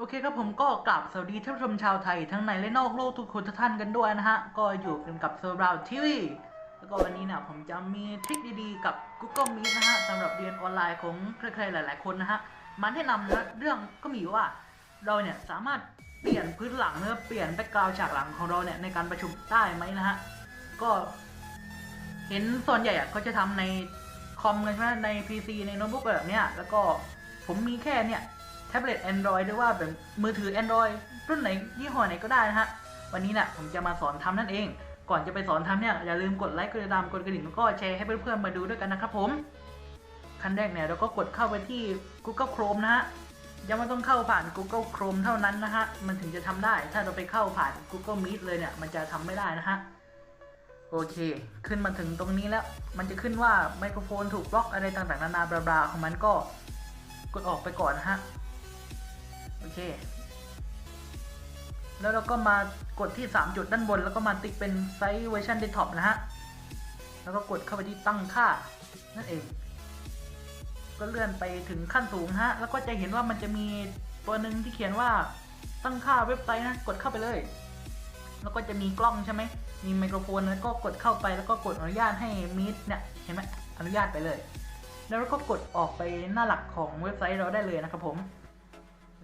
โอเคครับผมก็กราบสวัสดีท่านผู้ชมชาวไทย ทั้งในและนอกโลกทุกคนทุกท่านกันด้วยนะฮะ ก็อยู่กันกับเซอร์ราวทีวีแล้วก็วันนี้เนี่ยผมจะมีทริคดีๆ กับ Google Meet นะฮะสำหรับเรียนออนไลน์ของใครๆหลาย ๆ คนนะฮะมาแนะนำนะเรื่องก็มีว่า เราเนี่ยสามารถเปลี่ยนพื้นหลังเนื้อเปลี่ยนแบ็กกราวฉากหลังของเราเนี่ยในการประชุมได้ไหมนะฮะก็เห็นส่วนใหญ่อะเขาจะทำในคอมกันใช่ไหมใน PC ในโน้ตบุ๊กแบบเนี้ยแล้วก็ผมมีแค่เนี่ย แท็บเล็ต Android หรือว่าแบบมือถือ Android รุ่นไหนยี่ห้อไหนก็ได้นะฮะ วันนี้เนี่ยผมจะมาสอนทำนั่นเอง ก่อนจะไปสอนทำเนี่ยอย่าลืมกดไลค์กดติดตามกดกระดิ่งแล้วก็แชร์ให้เพื่อนๆมาดูด้วยกันนะครับผมขั้นแรกเนี่ยเราก็กดเข้าไปที่ Google Chrome นะฮะยังไม่ต้องเข้าผ่าน Google Chrome เท่านั้นนะฮะ มันถึงจะทำได้ ถ้าเราไปเข้าผ่าน Google Meet เลยเนี่ย มันจะทำไม่ได้นะฮะ โอเค ขึ้นมาถึงตรงนี้แล้ว มันจะขึ้นว่าไมโครโฟนถูกบล็อกอะไรต่างๆ นานาบลาๆของมันก็ กดออกไปก่อนนะฮะ โอเค แล้วเราก็มากดที่ 3 จุดด้านบน แล้วก็มาติ๊กเป็นไซส์เวอร์ชันเดสก์ท็อปนะฮะ แล้วก็กดเข้าไปที่ตั้งค่า นั่นเอง ก็เลื่อนไปถึงขั้นสูงฮะ แล้วก็จะเห็นว่ามันจะมีตัวหนึ่งที่เขียนว่าตั้งค่าเว็บไซต์นะ กดเข้าไปเลย แล้วก็จะมีกล้องใช่ไหม มีไมโครโฟน แล้วก็กดเข้าไป แล้วก็กดอนุญาตให้มีดเนี่ย เห็นไหมอนุญาตไปเลย แล้วเราก็กดออกไปหน้าหลักของเว็บไซต์เราได้เลยนะครับผม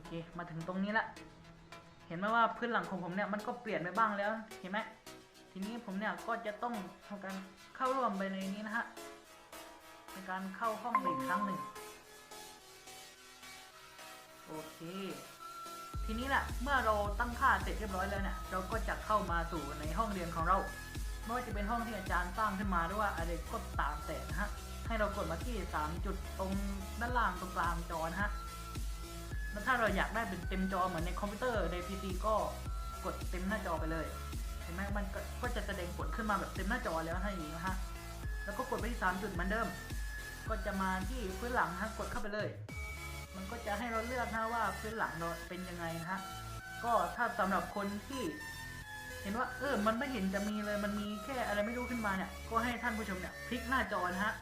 เค มาถึงตรงนี้ละ เห็นไหมว่าพื้นหลังของผมเนี่ยมันก็เปลี่ยนไปบ้างแล้ว เห็นไหม ทีนี้ผมเนี่ยก็จะต้องทำการเข้าร่วมไปในนี้นะฮะ ในการเข้าห้องอีกครั้งหนึ่ง โอเค ทีนี้แหละเมื่อเราตั้งค่าเสร็จเรียบร้อยแล้วเนี่ย เราก็จะเข้ามาสู่ในห้องเรียนของเราไม่ว่าจะเป็นห้องที่อาจารย์สร้างขึ้นมาหรือว่าอะไรก็ตามแต่นะฮะ ให้เรากดมาที่ 3 จุดตรงด้านล่างตรงกลางจอนะฮะ อยากได้เป็นเต็มจอเหมือนในคอมพิวเตอร์ใน PC ก็กดเต็มหน้าจอไปเลยเห็นไหมมันก็จะแสดงผลขึ้นมาแบบเต็มหน้าจอแล้วให้อย่างนี้นะฮะแล้วก็กดไปที่3จุดเหมือนเดิม ก็จะมาที่พื้นหลังฮะกดเข้าไปเลย มันก็จะให้เราเลือกนะว่าพื้นหลังเราเป็นยังไงนะฮะก็ถ้าสำหรับคนที่เห็นว่าเออ มันไม่เห็นจะมีเลย มันมีแค่อะไรไม่รู้ขึ้นมาเนี่ย ก็ให้ท่านผู้ชมเนี่ยพลิกหน้าจอนะฮะ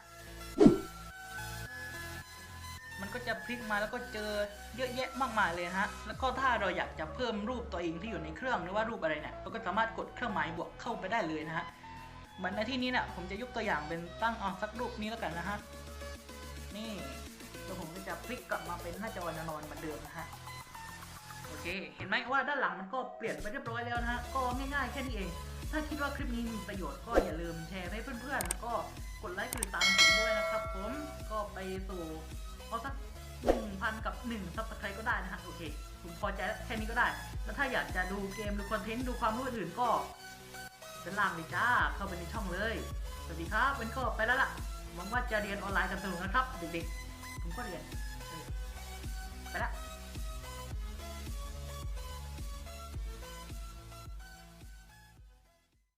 มันก็จะพลิกมาแล้วก็เจอเยอะแยะมากมายเลยฮะ แล้วก็ถ้าเราอยากจะเพิ่มรูปตัวเองที่อยู่ในเครื่องหรือว่ารูปอะไรเนี่ย เราก็สามารถกดเครื่องหมายบวกเข้าไปได้เลยนะฮะ เหมือนในที่นี้เนี่ยผมจะยกตัวอย่างเป็นตั้งเอาสักรูปนี้แล้วกันนะฮะ นี่แล้วผมก็จะพลิกกลับมาเป็นหน้าจอนอนเหมือนเดิมนะฮะ โอเค เห็นไหมว่าด้านหลังมันก็เปลี่ยนไปเรียบร้อยแล้วนะฮะ ก็ง่ายๆแค่นี้เอง ถ้าคิดว่าคลิปนี้มีประโยชน์ก็อย่าลืมแชร์ให้เพื่อนๆ แล้วก็กดไลค์กดติดตามผมด้วยนะครับ ผม ก็ไปสู่ เอาสักหนึ่งพันกับหนึ่งซับสไครต์ก็ได้นะฮะโอเคผมพอใจแล้วแค่นี้ก็ได้ แล้วถ้าอยากจะดูเกมดูคอนเทนต์ดูความรู้อื่นๆก็เป็นล่างเลยจ้าเข้าไปในช่องเลย สวัสดีครับเป็นก็ไปแล้วล่ะหวังว่าจะเรียนออนไลน์กันสนุกนะครับเด็กๆผมก็เรียนเออไปละ